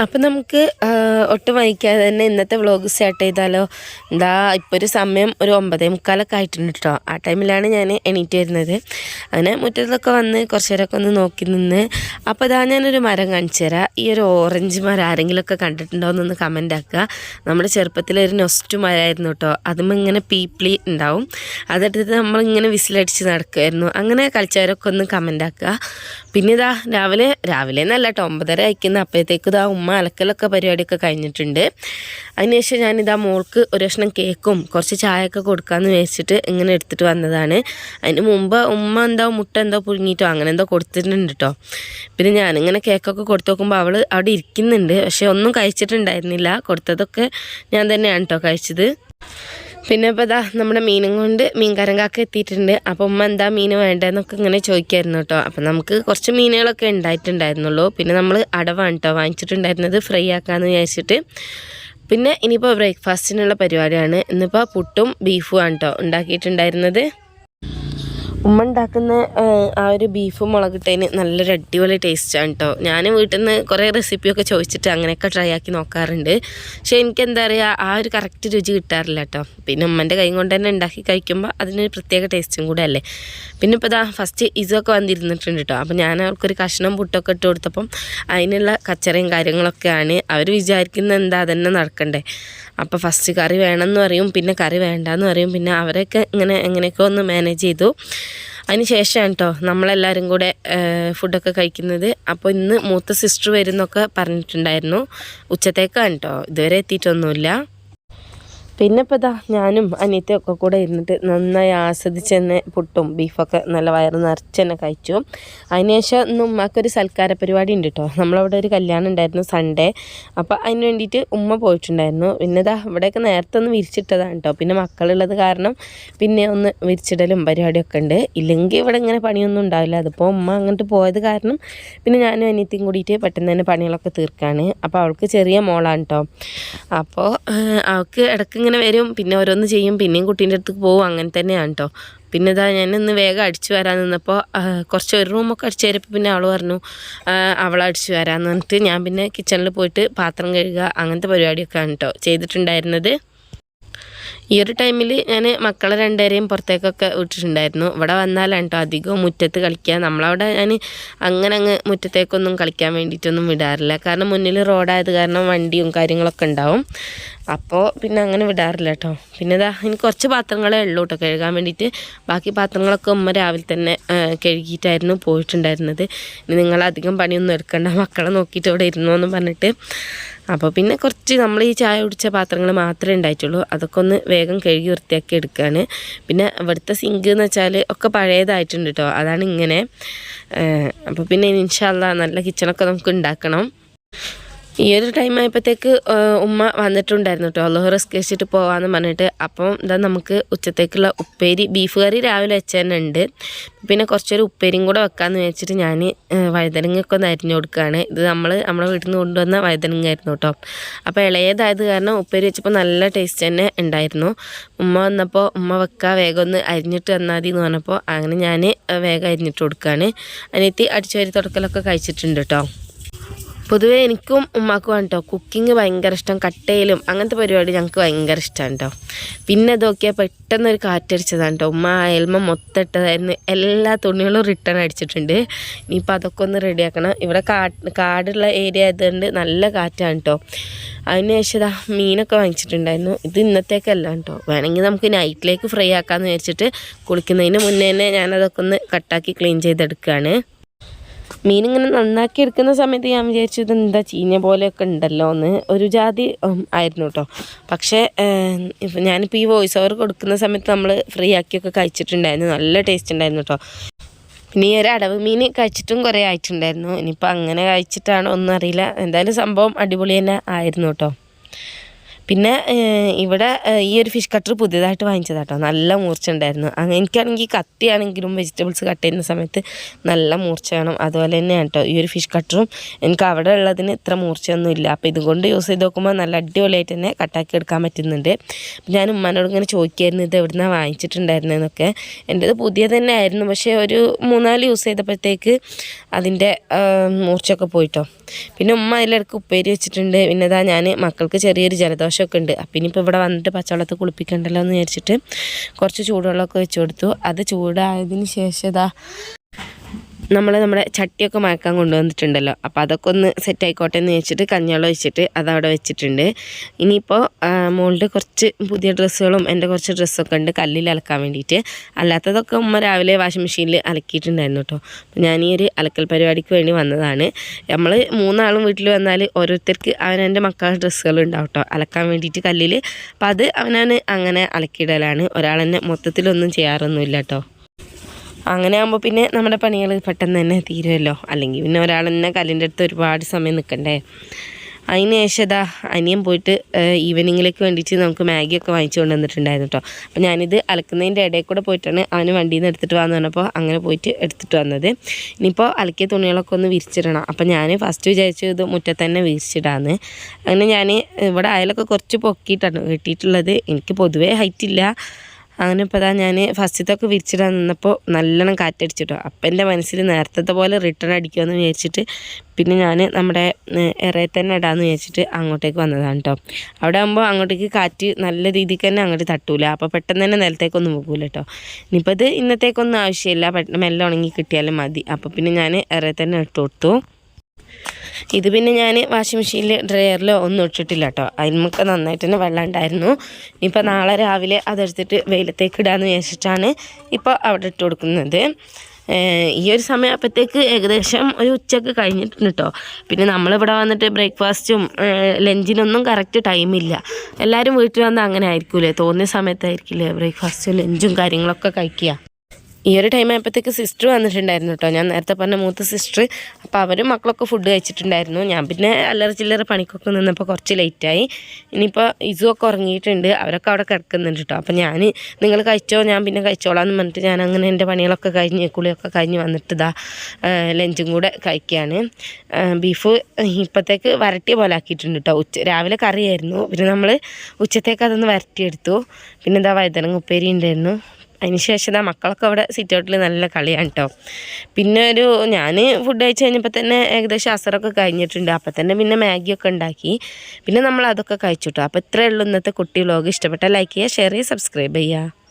അപ്പം നമുക്ക് ഒട്ടും വൈകാതെ തന്നെ ഇന്നത്തെ വ്ളോഗ് സ്റ്റാർട്ട് ചെയ്താലോ? എന്താ ഇപ്പോൾ ഒരു സമയം ഒരു ഒമ്പതേ മുക്കാലൊക്കെ ആയിട്ടുണ്ട് കേട്ടോ ആ ടൈമിലാണ് ഞാൻ എണീറ്റ് വരുന്നത്. അങ്ങനെ മുറ്റത്തൊക്കെ വന്ന് കുറച്ച് നേരമൊക്കെ ഒന്ന് നോക്കി നിന്ന്. അപ്പോൾ ഇതാ ഞാനൊരു മരം കാണിച്ചു തരാം. ഈ ഒരു ഓറഞ്ച് മരം ആരെങ്കിലുമൊക്കെ കണ്ടിട്ടുണ്ടോ എന്നൊന്ന് കമന്റ് ആക്കുക. നമ്മുടെ ചെറുപ്പത്തിലൊരു നൊസ്റ്റു മരമായിരുന്നു കേട്ടോ അതും ഇങ്ങനെ പീപ്പിളി ഉണ്ടാവും. അതെടുത്തിട്ട് നമ്മളിങ്ങനെ വിസിലടിച്ച് നടക്കുമായിരുന്നു അങ്ങനെ കളിച്ചവരൊക്കെ ഒന്ന് കമന്റ് ആക്കുക. പിന്നെ ഇതാ രാവിലെ രാവിലെ എന്നല്ല കേട്ടോ ഒമ്പതര അയക്കുന്ന അപ്പോഴത്തേക്ക് ഇതാ ഉമ്മ അലക്കലൊക്കെ പരിപാടിയൊക്കെ കഴിഞ്ഞിട്ടുണ്ട്. അതിനുശേഷം ഞാനിതാ മോൾക്ക് ഒരു കഷ്ണം കേക്കും കുറച്ച് ചായയൊക്കെ കൊടുക്കാമെന്ന് വിചാരിച്ചിട്ട് ഇങ്ങനെ എടുത്തിട്ട് വന്നതാണ്. അതിന് മുമ്പ് ഉമ്മ എന്തോ മുട്ട എന്തോ പുഴുങ്ങിയിട്ടോ അങ്ങനെ എന്തോ കൊടുത്തിട്ടുണ്ട് കേട്ടോ പിന്നെ ഞാനിങ്ങനെ കേക്കൊക്കെ കൊടുത്തു നോക്കുമ്പോൾ അവൾ അവിടെ ഇരിക്കുന്നുണ്ട്. പക്ഷേ ഒന്നും കഴിച്ചിട്ടുണ്ടായിരുന്നില്ല. കൊടുത്തതൊക്കെ ഞാൻ തന്നെയാണ് കേട്ടോ കഴിച്ചത്. പിന്നെ ഇപ്പോൾ ഇതാ നമ്മുടെ മീനും കൊണ്ട് മീൻകരങ്കാക്ക് കാക്ക എത്തിയിട്ടുണ്ട്. അപ്പോൾ ഉമ്മ എന്താ മീൻ വേണ്ടതെന്നൊക്കെ ഇങ്ങനെ ചോദിക്കായിരുന്നു കേട്ടോ. അപ്പം നമുക്ക് കുറച്ച് മീനുകളൊക്കെ ഉണ്ടായിട്ടുണ്ടായിരുന്നുള്ളൂ. പിന്നെ നമ്മൾ അടവാണ് കേട്ടോ. വാങ്ങിച്ചിട്ടുണ്ടായിരുന്നത് ഫ്രൈ ആക്കാമെന്ന് വിചാരിച്ചിട്ട്. പിന്നെ ഇനിയിപ്പോൾ ബ്രേക്ക്ഫാസ്റ്റിനുള്ള പരിപാടിയാണ്. ഇന്നിപ്പോൾ പുട്ടും ബീഫും ആണ് കേട്ടോ ഉണ്ടാക്കിയിട്ടുണ്ടായിരുന്നത്. ഉമ്മ ഉണ്ടാക്കുന്ന ആ, ഒരു ബീഫ് മുളകിട്ടതിന് നല്ലൊരു അടിപൊളി ടേസ്റ്റാണ് കേട്ടോ ഞാൻ വീട്ടിൽ നിന്ന് കുറേ റെസിപ്പിയൊക്കെ ചോദിച്ചിട്ട് അങ്ങനെയൊക്കെ ട്രൈ ആക്കി നോക്കാറുണ്ട്. പക്ഷേ എനിക്ക് എന്താ പറയുക ആ ഒരു കറക്റ്റ് രുചി കിട്ടാറില്ല കേട്ടോ പിന്നെ ഉമ്മന്റെ കൈ കൊണ്ട് തന്നെ ഉണ്ടാക്കി കഴിക്കുമ്പോൾ അതിനൊരു പ്രത്യേക ടേസ്റ്റും കൂടെ അല്ലേ? പിന്നെ ഇപ്പോൾ ഇതാ ഫസ്റ്റ് ഇതൊക്കെ വന്നിരുന്നിട്ടുണ്ട് കേട്ടോ അപ്പോൾ ഞാൻ അവർക്കൊരു കഷ്ണം പുട്ടൊക്കെ ഇട്ട് കൊടുത്തപ്പം അതിനുള്ള കച്ചറയും കാര്യങ്ങളൊക്കെയാണ്. അവർ വിചാരിക്കുന്നത് എന്താ അതന്നെ നടക്കണ്ടേ? അപ്പോൾ ഫസ്റ്റ് കറി വേണമെന്ന് പറയും പിന്നെ കറി വേണ്ടെന്ന് പറയും പിന്നെ അവരൊക്കെ ഇങ്ങനെ എങ്ങനെയൊക്കെ ഒന്ന് മാനേജ് ചെയ്തു. അതിന് ശേഷമാണ് കേട്ടോ നമ്മളെല്ലാവരും കൂടെ ഫുഡൊക്കെ കഴിക്കുന്നത്. അപ്പോൾ ഇന്ന് മൂത്ത സിസ്റ്റർ വരുന്നൊക്കെ പറഞ്ഞിട്ടുണ്ടായിരുന്നു. ഉച്ചത്തേക്കാണ് കേട്ടോ ഇതുവരെ എത്തിയിട്ടൊന്നുമില്ല. പിന്നെ ഇപ്പോൾ ഇതാ ഞാനും അനിയത്തിയും ഒക്കെ കൂടെ ഇരുന്നിട്ട് നന്നായി ആസ്വദിച്ച് തന്നെ പുട്ടും ബീഫൊക്കെ നല്ല വയറ് നിറച്ച് തന്നെ കഴിച്ചു. അതിനുശേഷം ഇന്ന് ഉമ്മക്കൊരു സൽക്കാര പരിപാടി ഉണ്ട് കേട്ടോ നമ്മളവിടെ ഒരു കല്യാണം ഉണ്ടായിരുന്നു സൺഡേ. അപ്പോൾ അതിന് വേണ്ടിയിട്ട് ഉമ്മ പോയിട്ടുണ്ടായിരുന്നു. പിന്നെ ഇതാ ഇവിടെയൊക്കെ നേരത്തെ ഒന്ന് വിരിച്ചിട്ടതാണ് കേട്ടോ പിന്നെ മക്കളുള്ളത് കാരണം പിന്നെ ഒന്ന് വിരിച്ചിടലും പരിപാടിയൊക്കെ ഉണ്ട്. ഇല്ലെങ്കിൽ ഇവിടെ ഇങ്ങനെ പണിയൊന്നും ഉണ്ടാവില്ല. അതിപ്പോൾ ഉമ്മ അങ്ങോട്ട് പോയത് കാരണം പിന്നെ ഞാനും അനിയത്തിയും കൂടിയിട്ട് പെട്ടെന്ന് തന്നെ പണികളൊക്കെ തീർക്കാണ്. അപ്പോൾ അവൾക്ക് ചെറിയ മോളാണ് കേട്ടോ അപ്പോൾ അവൾക്ക് ഇടയ്ക്ക് ഇങ്ങനെ വരും പിന്നെ ഓരോന്ന് ചെയ്യും പിന്നെയും കുട്ടീന്റെ അടുത്ത് പോകും അങ്ങനെ തന്നെയാണ് കേട്ടോ പിന്നെ ഇതാ ഞാൻ ഇന്ന് വേഗം അടിച്ചു വരാൻ നിന്നപ്പോൾ കുറച്ച് ഒരു റൂമൊക്കെ അടിച്ചു തരപ്പോൾ പിന്നെ അവൾ പറഞ്ഞു അവൾ അടിച്ചു വരാമെന്ന് പറഞ്ഞിട്ട് ഞാൻ പിന്നെ കിച്ചണിൽ പോയിട്ട് പാത്രം കഴുകുക അങ്ങനത്തെ പരിപാടിയൊക്കെയാണ് കേട്ടോ ചെയ്തിട്ടുണ്ടായിരുന്നത്. ഈ ഒരു ടൈമിൽ ഞാൻ മക്കളെ രണ്ടുപേരെയും പുറത്തേക്കൊക്കെ വിട്ടിട്ടുണ്ടായിരുന്നു. ഇവിടെ വന്നാലാണ് കേട്ടോ അധികവും മുറ്റത്ത് കളിക്കുക നമ്മളവിടെ ഞാൻ അങ്ങനെ അങ്ങ് മുറ്റത്തേക്കൊന്നും കളിക്കാൻ വേണ്ടിയിട്ടൊന്നും വിടാറില്ല. കാരണം മുന്നിൽ റോഡായത് കാരണം വണ്ടിയും കാര്യങ്ങളൊക്കെ ഉണ്ടാവും. അപ്പോൾ പിന്നെ അങ്ങനെ വിടാറില്ല കേട്ടോ പിന്നെ ഇതാ എനിക്ക് കുറച്ച് പാത്രങ്ങളെ ഉള്ളൂ കേട്ടോ കഴുകാൻ വേണ്ടിയിട്ട്. ബാക്കി പാത്രങ്ങളൊക്കെ ഉമ്മ രാവിലെ തന്നെ കഴുകിയിട്ടായിരുന്നു പോയിട്ടുണ്ടായിരുന്നത്. ഇനി നിങ്ങൾ അധികം പണിയൊന്നും എടുക്കണ്ട. മക്കളെ നോക്കിയിട്ട് ഇവിടെ ഇരുന്നോ എന്ന് പറഞ്ഞിട്ട്. അപ്പോൾ പിന്നെ കുറച്ച് നമ്മൾ ഈ ചായ കുടിച്ച പാത്രങ്ങൾ മാത്രമേ ഉണ്ടായിട്ടുള്ളൂ. അതൊക്കെ ഒന്ന് വേഗം കഴുകി വൃത്തിയാക്കി എടുക്കുകയാണ് പിന്നെ ഇവിടുത്തെ സിങ്ക് എന്ന് വെച്ചാൽ ഒക്കെ പഴയതായിട്ടുണ്ട് കേട്ടോ അതാണ് ഇങ്ങനെ. അപ്പോൾ പിന്നെ ഇൻഷാല്ല നല്ല കിച്ചണൊക്കെ നമുക്ക് ഉണ്ടാക്കണം. ഈ ഒരു ടൈം ആയപ്പോഴത്തേക്ക് ഉമ്മ വന്നിട്ടുണ്ടായിരുന്നു കേട്ടോ അല്ലോ റിസ്ക് വെച്ചിട്ട് പോകാമെന്ന് പറഞ്ഞിട്ട്. അപ്പം ഇതാ നമുക്ക് ഉച്ചത്തേക്കുള്ള ഉപ്പേരി ബീഫ് കറി രാവിലെ വെച്ച് തന്നെ ഉണ്ട്. പിന്നെ കുറച്ചൊരു ഉപ്പേരിയും കൂടെ വെക്കാമെന്ന് വെച്ചിട്ട് ഞാൻ വഴുതനങ്ങയൊക്കെ ഒന്ന് അരിഞ്ഞു കൊടുക്കുകയാണ് ഇത് നമ്മൾ നമ്മുടെ വീട്ടിൽ നിന്ന് കൊണ്ടുവന്ന വഴുതനങ്ങായിരുന്നു കേട്ടോ അപ്പോൾ ഇളയതായത് കാരണം ഉപ്പേരി വെച്ചപ്പോൾ നല്ല ടേസ്റ്റ് തന്നെ ഉണ്ടായിരുന്നു. ഉമ്മ വന്നപ്പോൾ ഉമ്മ വെക്കുക വേഗം ഒന്ന് അരിഞ്ഞിട്ട് തന്നാൽ മതി എന്ന് പറഞ്ഞപ്പോൾ അങ്ങനെ ഞാൻ വേഗം അരിഞ്ഞിട്ട് കൊടുക്കുകയാണ് അനിയത്തി അടിച്ചു വരി തുടക്കലൊക്കെ കഴിച്ചിട്ടുണ്ട് കേട്ടോ പൊതുവേ എനിക്കും ഉമ്മാക്കും കേട്ടോ കുക്കിംഗ് ഭയങ്കര ഇഷ്ടം കട്ടയിലും അങ്ങനത്തെ പരിപാടി ഞങ്ങൾക്ക് ഭയങ്കര ഇഷ്ടമാണ് കേട്ടോ പിന്നെ ഇതൊക്കെയാൽ പെട്ടെന്ന് ഒരു കാറ്റടിച്ചതാണ് കേട്ടോ ഉമ്മ അയൽമ മൊത്തം ഇട്ടതായിരുന്നു എല്ലാ തുണികളും റിട്ടേൺ അടിച്ചിട്ടുണ്ട്. ഇനിയിപ്പോൾ അതൊക്കെ ഒന്ന് റെഡിയാക്കണം ഇവിടെ കാട് കാടുള്ള ഏരിയ ആയതുകൊണ്ട് നല്ല കാറ്റാണ് കേട്ടോ അതിന് ശേഷം മീനൊക്കെ വാങ്ങിച്ചിട്ടുണ്ടായിരുന്നു. ഇത് ഇന്നത്തേക്കല്ല കേട്ടോ വേണമെങ്കിൽ നമുക്ക് നൈറ്റിലേക്ക് ഫ്രൈ ആക്കാമെന്ന് വിചാരിച്ചിട്ട് കുളിക്കുന്നതിന് മുന്നേ തന്നെ ഞാനതൊക്കെ ഒന്ന് കട്ടാക്കി ക്ലീൻ ചെയ്തെടുക്കുകയാണ് മീനിങ്ങനെ നന്നാക്കി എടുക്കുന്ന സമയത്ത് ഞാൻ വിചാരിച്ചു എന്താ ചീഞ്ഞ പോലെയൊക്കെ ഉണ്ടല്ലോ എന്ന് ഒരു ജാതി ആയിരുന്നു കേട്ടോ പക്ഷേ ഞാനിപ്പോൾ ഈ വോയിസ് ഓവർ കൊടുക്കുന്ന സമയത്ത് നമ്മൾ ഫ്രീ ആക്കിയൊക്കെ കഴിച്ചിട്ടുണ്ടായിരുന്നു. നല്ല ടേസ്റ്റ് ഉണ്ടായിരുന്നു കേട്ടോ പിന്നെ ഈ ഒരു അടവ് മീൻ കഴിച്ചിട്ടും കുറേ ആയിട്ടുണ്ടായിരുന്നു. ഇനിയിപ്പോൾ അങ്ങനെ കഴിച്ചിട്ടാണോ ഒന്നും അറിയില്ല. എന്തായാലും സംഭവം അടിപൊളി തന്നെ ആയിരുന്നു കേട്ടോ പിന്നെ ഇവിടെ ഈ ഒരു ഫിഷ് കട്ടർ പുതിയതായിട്ട് വാങ്ങിച്ചതാട്ടോ. നല്ല മൂർച്ച ഉണ്ടായിരുന്നു. അങ്ങനെ എനിക്കാണെങ്കിൽ കത്തിയാണെങ്കിലും വെജിറ്റബിൾസ് കട്ട് ചെയ്യുന്ന സമയത്ത് നല്ല മൂർച്ച വേണം. അതുപോലെ തന്നെയാണ് കേട്ടോ ഈ ഒരു ഫിഷ് കട്ടറും എനിക്ക് അവിടെ ഉള്ളതിന് ഇത്ര മൂർച്ചയൊന്നുമില്ല അപ്പോൾ ഇതുകൊണ്ട് യൂസ് ചെയ്ത് നോക്കുമ്പോൾ നല്ല അടിപൊളിയായിട്ട് തന്നെ കട്ടാക്കി എടുക്കാൻ പറ്റുന്നുണ്ട്. ഞാൻ ഉമ്മാനോട് ഇങ്ങനെ ചോദിക്കായിരുന്നു ഇത് എവിടുന്നാണ് വാങ്ങിച്ചിട്ടുണ്ടായിരുന്നതെന്നൊക്കെ എന്റേത് പുതിയ തന്നെ ആയിരുന്നു പക്ഷേ ഒരു മൂന്നാൽ യൂസ് ചെയ്തപ്പോഴത്തേക്ക് അതിന്റെ മൂർച്ചയൊക്കെ പോയിട്ടോ. പിന്നെ ഉമ്മ അതിലിടക്ക് ഉപ്പേരി വെച്ചിട്ടുണ്ട്. പിന്നെ ഇതാ ഞാൻ മക്കൾക്ക് ചെറിയൊരു ജലദോഷമൊക്കെ ഉണ്ട്. അപ്പം ഇനിയിപ്പോൾ ഇവിടെ വന്നിട്ട് പച്ചവെള്ളത്തിൽ കുളിപ്പിക്കണ്ടല്ലോ എന്ന് വിചാരിച്ചിട്ട് കുറച്ച് ചൂടുവെള്ളമൊക്കെ വെച്ച് കൊടുത്തു. അത് ചൂടായതിന് ശേഷം ഇതാ നമ്മൾ നമ്മുടെ ചട്ടിയൊക്കെ മയക്കാൻ കൊണ്ടുവന്നിട്ടുണ്ടല്ലോ. അപ്പോൾ അതൊക്കെ ഒന്ന് സെറ്റ് ആയിക്കോട്ടെ എന്ന് വെച്ചിട്ട് കഞ്ഞിവെള്ളം വെച്ചിട്ട് അതവിടെ വെച്ചിട്ടുണ്ട്. ഇനിയിപ്പോൾ മോളുടെ കുറച്ച് പുതിയ ഡ്രസ്സുകളും എന്റെ കുറച്ച് ഡ്രസ്സൊക്കെ ഉണ്ട് കല്ലിൽ അലക്കാൻ വേണ്ടിയിട്ട്. അല്ലാത്തതൊക്കെ ഉമ്മ രാവിലെ വാഷിംഗ് മെഷീനിൽ അലക്കിയിട്ടുണ്ടായിരുന്നു കേട്ടോ ഞാൻ ഈ ഒരു അലക്കൽ പരിപാടിക്ക് വേണ്ടി വന്നതാണ്. നമ്മൾ മൂന്നാളും വീട്ടിൽ വന്നാൽ ഓരോരുത്തർക്ക് അവനവന്റെ മക്കളുടെ ഡ്രസ്സുകൾ ഉണ്ടാവും കേട്ടോ അലക്കാൻ വേണ്ടിയിട്ട് കല്ലിൽ അപ്പോൾ അത് അവനവന് അങ്ങനെ അലക്കിയിടലാണ്. ഒരാളെന്നെ മൊത്തത്തിലൊന്നും ചെയ്യാറൊന്നുമില്ല കേട്ടോ അങ്ങനെ ആകുമ്പോൾ പിന്നെ നമ്മുടെ പണികൾ പെട്ടെന്ന് തന്നെ തീരുമല്ലോ അല്ലെങ്കിൽ പിന്നെ ഒരാൾ തന്നെ കല്ലിന്റെ അടുത്ത് ഒരുപാട് സമയം നിൽക്കണ്ടേ അതിന് ശേഷം അനിയൻ പോയിട്ട് ഈവനിങ്ങിലേക്ക് വേണ്ടിയിട്ട് നമുക്ക് മാഗിയൊക്കെ വാങ്ങിച്ചു കൊണ്ട് വന്നിട്ടുണ്ടായിരുന്നു കേട്ടോ അപ്പോൾ ഞാനിത് അലക്കുന്നതിന്റെ ഇടയിൽ കൂടെ പോയിട്ടാണ് അവന് വണ്ടിയിൽ നിന്ന് എടുത്തിട്ട് വന്നു പറഞ്ഞപ്പോൾ അങ്ങനെ പോയിട്ട് എടുത്തിട്ട് വന്നത്. ഇനിയിപ്പോൾ അലക്കിയ തുണികളൊക്കെ ഒന്ന് വിരിച്ചിടണം. അപ്പോൾ ഞാൻ ഫസ്റ്റ് വിചാരിച്ചു ഇത് മുറ്റത്ത് തന്നെ വിരിച്ചിടാന്ന്. അങ്ങനെ ഞാൻ ഇവിടെ അയലൊക്കെ കുറച്ച് പൊക്കിയിട്ടാണ് കെട്ടിയിട്ടുള്ളത്. എനിക്ക് പൊതുവേ ഹൈറ്റ് ഇല്ല. അങ്ങനെ ഇപ്പോൾ അതാ ഞാൻ ഫസ്റ്റത്തൊക്കെ വിരിച്ചിടാൻ നിന്നപ്പോൾ നല്ലോണം കാറ്റടിച്ചിട്ടോ. അപ്പം എന്റെ മനസ്സിൽ നേരത്തെ പോലെ റിട്ടേൺ അടിക്കുമെന്ന് വിചാരിച്ചിട്ട് പിന്നെ ഞാൻ നമ്മുടെ ഇറയെ തന്നെ ഇടാമെന്ന് വിചാരിച്ചിട്ട് അങ്ങോട്ടേക്ക് വന്നതാണ് കേട്ടോ അവിടെ ആകുമ്പോൾ അങ്ങോട്ടേക്ക് കാറ്റ് നല്ല രീതിക്ക് തന്നെ അങ്ങോട്ട് തട്ടൂല. അപ്പോൾ പെട്ടെന്ന് തന്നെ നിലത്തേക്കൊന്നും പോകൂല കേട്ടോ ഇനിയിപ്പോൾ ഇത് ഇന്നത്തേക്കൊന്നും ആവശ്യമില്ല. പെട്ടെന്ന് മെല്ലെ ഉണങ്ങി കിട്ടിയാലും മതി. അപ്പോൾ പിന്നെ ഞാൻ ഇറയെ തന്നെ ഇട്ട് കൊടുത്തു. ഇത് പിന്നെ ഞാൻ വാഷിംഗ് മെഷീനിൽ ഡ്രയറിൽ ഒന്നും ഇട്ടിട്ടില്ല കേട്ടോ അതിനൊക്കെ നന്നായിട്ട് തന്നെ വെള്ളം ഉണ്ടായിരുന്നു. ഇനിയിപ്പോൾ നാളെ രാവിലെ അതെടുത്തിട്ട് വെയിലത്തേക്ക് ഇടാമെന്ന് വിചാരിച്ചിട്ടാണ് ഇപ്പോൾ അവിടെ ഇട്ട് കൊടുക്കുന്നത്. ഈ ഒരു സമയം അപ്പോഴത്തേക്ക് ഏകദേശം ഒരു ഉച്ചയ്ക്ക് കഴിഞ്ഞിട്ടുണ്ട് കേട്ടോ പിന്നെ നമ്മളിവിടെ വന്നിട്ട് ബ്രേക്ക്ഫാസ്റ്റും ലഞ്ചിനൊന്നും കറക്റ്റ് ടൈമില്ല എല്ലാവരും വീട്ടിൽ വന്ന് അങ്ങനെ ആയിരിക്കൂലേ? തോന്നിയ സമയത്തായിരിക്കില്ലേ ബ്രേക്ക്ഫാസ്റ്റും ലഞ്ചും കാര്യങ്ങളൊക്കെ കഴിക്കുക? ഈ ഒരു ടൈം ആയപ്പോഴത്തേക്ക് സിസ്റ്റർ വന്നിട്ടുണ്ടായിരുന്നു കേട്ടോ ഞാൻ നേരത്തെ പറഞ്ഞ മൂത്ത സിസ്റ്റർ അപ്പോൾ അവരും മക്കളൊക്കെ ഫുഡ് കഴിച്ചിട്ടുണ്ടായിരുന്നു. ഞാൻ പിന്നെ അല്ലറ ചില്ലറ പണിക്കൊക്കെ നിന്നപ്പോൾ കുറച്ച് ലേറ്റായി ഇനിയിപ്പോൾ ഇസു ഒക്കെ ഉറങ്ങിയിട്ടുണ്ട്. അവരൊക്കെ അവിടെ കിടക്കുന്നുണ്ട് കേട്ടോ അപ്പോൾ ഞാൻ നിങ്ങൾ കഴിച്ചോ? ഞാൻ പിന്നെ കഴിച്ചോളാം എന്ന് പറഞ്ഞിട്ട് ഞാൻ അങ്ങനെ എന്റെ പണികളൊക്കെ കഴിഞ്ഞ് കുളിയൊക്കെ കഴിഞ്ഞ് വന്നിട്ട് ഇതാ ലഞ്ചും കൂടെ കഴിക്കുകയാണ് ബീഫ് ഇപ്പോഴത്തേക്ക് വരട്ടിയ പോലെ ആക്കിയിട്ടുണ്ട് കേട്ടോ ഉച്ച രാവിലെ കറിയായിരുന്നു. പിന്നെ നമ്മൾ ഉച്ചത്തേക്ക് അതൊന്ന് വരട്ടിയെടുത്തു. പിന്നെ എന്താ വഴുതനങ്ങ ഉപ്പേരി ഉണ്ടായിരുന്നു. അതിന് ശേഷം ദാ മക്കളൊക്കെ അവിടെ സിറ്റ് ഔട്ടിൽ നല്ല കളിയാണ് കേട്ടോ പിന്നെ ഒരു ഞാൻ ഫുഡ് കഴിച്ച് കഴിഞ്ഞപ്പോൾ തന്നെ ഏകദേശം അസറൊക്കെ കഴിഞ്ഞിട്ടുണ്ട്. അപ്പം തന്നെ പിന്നെ മാഗിയൊക്കെ ഉണ്ടാക്കി. പിന്നെ നമ്മൾ അതൊക്കെ കഴിച്ചു കേട്ടോ അപ്പോൾ ഇത്രയേ ഉള്ളൂ ഇന്നത്തെ കുട്ടി വ്ലോഗ് ഇഷ്ടപ്പെട്ടാൽ ലൈക്ക് ചെയ്യുക ഷെയർ ചെയ്യുക സബ്സ്ക്രൈബ് ചെയ്യുക.